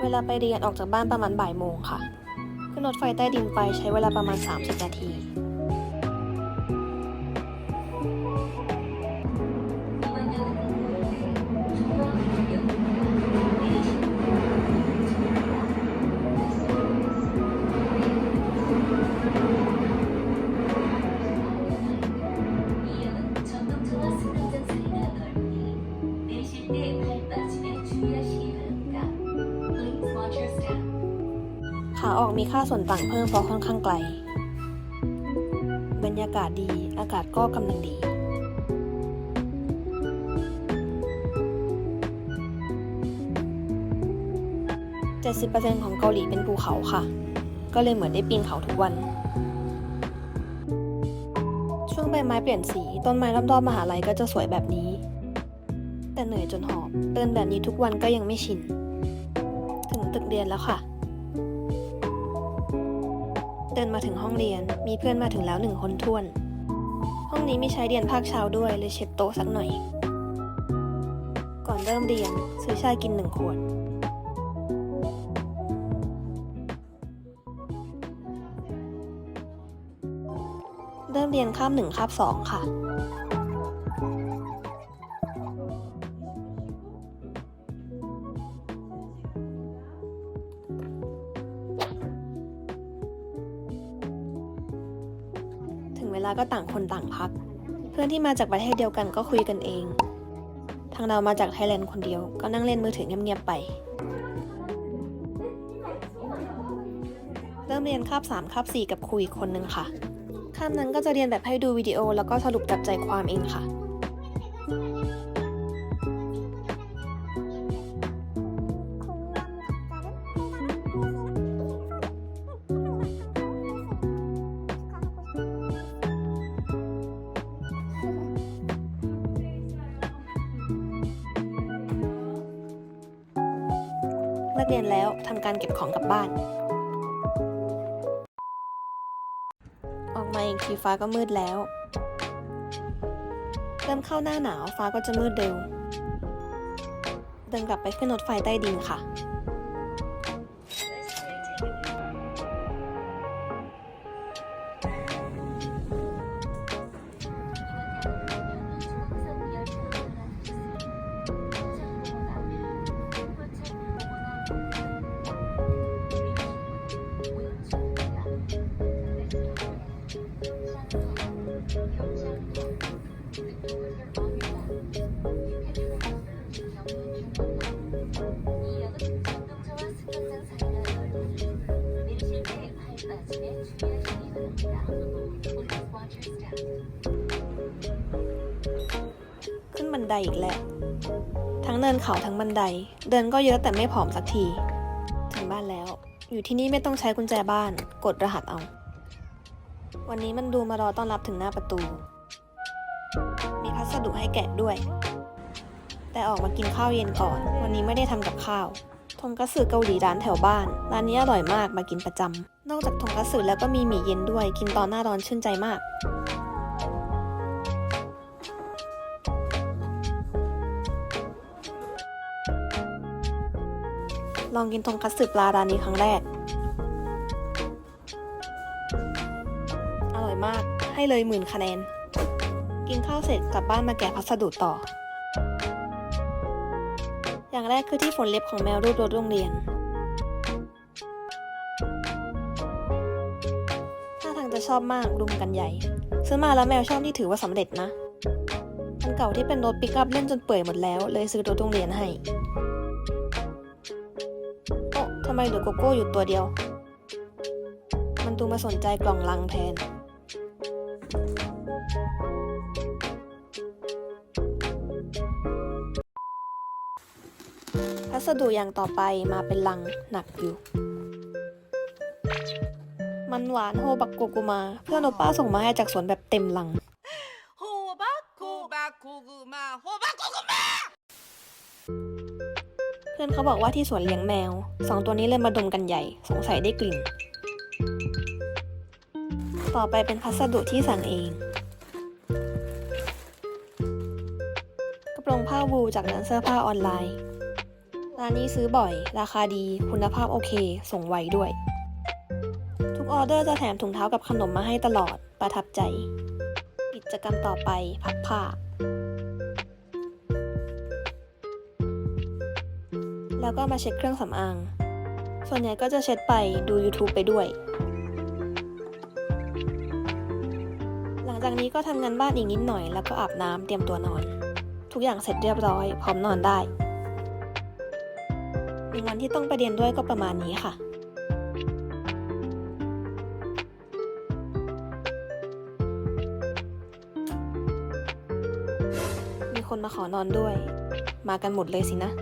เวลาไปเรียนออกจากบ้านประมาณบ่ายโมงค่ะ ขึ้นรถไฟใต้ดินไปใช้เวลาประมาณ 30 นาที ขาออกมีค่าส่วนต่างเพิ่มเพราะค่อนข้างไกล บรรยากาศดี อากาศก็กำลังดี70%ของเกาหลีเป็นภูเขาค่ะ ก็เลยเหมือนได้ปีนเขาทุกวัน ช่วงใบไม้เปลี่ยนสี ต้นไม้รอบๆมหาลัยก็จะสวยแบบนี้ แต่เหนื่อยจนหอบเดินแบบนี้ทุกวันก็ยังไม่ชิน ถึงตึกเรียนแล้วค่ะ เดินมาถึงห้องเรียนมีเพื่อนมาถึงแล้วหนึ่งคนท้วน ห้องนี้มีใช้เรียนภาคเช้าด้วยเลยเช็ดโต๊ะสักหน่อย ก่อนเริ่มเรียนซื้อชากินหนึ่งขวดเริ่มเรียนคาบหนึ่งคาบสองค่ะ เวลาก็ต่างคนต่างพัก เพื่อนที่มาจากประเทศเดียวกันก็คุยกันเอง ทางเรามาจากไทยแลนด์คนเดียวก็นั่งเล่นมือถือเงียบๆไป เริ่มเรียนคาบ3คาบ4 กับครูอีกคนนึงค่ะคาบนั้นก็จะเรียนแบบให้ดูวิดีโอแล้วก็สรุปจับใจความเองค่ะ เรียนแล้วทำการเก็บของกลับบ้าน ออกมาอีกทีฟ้าก็มืดแล้ว เริ่มเข้าหน้าหนาวฟ้าก็จะมืดเร็ว เดินกลับไปขึ้นรถไฟใต้ดินค่ะ ไดอีกแล้ว ทั้งเนินเขาทั้งบันได เดินก็เยอะแต่ไม่ผอมสักที ถึงบ้านแล้ว อยู่ที่นี่ไม่ต้องใช้กุญแจบ้าน กดรหัสเอา วันนี้มันดูมารอต้อนรับถึงหน้าประตู มีพัสดุให้แกะด้วย แต่ออกมากินข้าวเย็นก่อน วันนี้ไม่ได้ทำกับข้าวทงกัตสึเกาหลีร้านแถวบ้าน ร้านนี้อร่อยมากมากินประจำ นอกจากทงกัตสึแล้วก็มีหมี่เย็นด้วย กินตอนหน้าร้อนชื่นใจมาก ลองกินทงคัตสึปลาร้านนี้ครั้งแรก อร่อยมากให้เลยหมื่นคะแนน กินข้าวเสร็จกลับบ้านมาแกะพัสดุต่อ อย่างแรกคือที่ฝนเล็บของแมวรูปรถโรงเรียน ถ้าทางจะชอบมากรุมกันใหญ่ ซื้อมาแล้วแมวชอบที่ถือว่าสำเร็จนะอันเก่าที่เป็นรถปิกอัพเล่นจนเปื่อยหมดแล้ว เลยซื้อรถโรงเรียนให้ ทำไมเหลือโกโก้อยู่ตัวเดียว มันดูมาสนใจกล่องลังแทน พัสดุอย่างต่อไปมาเป็นลังหนักอยู่ มันหวานโฮบักโกกุมา เพื่อนโอป้าส่งมาให้จากสวนแบบเต็มลังโฮบักโกบักโกกุมาโฮบั พื่อนเขาบอกว่าที่สวนเลี้ยงแมวสองตัวนี้เลยมาดมกันใหญ่ สงสัยได้กลิ่น ต่อไปเป็นพัสดุที่สั่งเองกรงผ้าวูจากร้านเสื้อผ้าออนไลน์ร้านนี้ซื้อบ่อย ราคาดี คุณภาพโอเค ส่งไวด้วย ทุกออเดอร์จะแถมถุงเท้ากับขนมมาให้ตลอด ประทับใจ กิจกรรมต่อไปพับผ้า แล้วก็มาเช็ดเครื่องสำอาง ส่วนใหญ่ก็จะเช็ดไปดู YouTube ไปด้วย หลังจากนี้ก็ทำงานบ้านอีกนิดหน่อย แล้วก็อาบน้ำเตรียมตัวนอน ทุกอย่างเสร็จเรียบร้อย พร้อมนอนได้หนึ่งวันที่ต้องไปเรียนด้วยก็ประมาณนี้ค่ะมีคนมาขอนอนด้วย มากันหมดเลยสินะ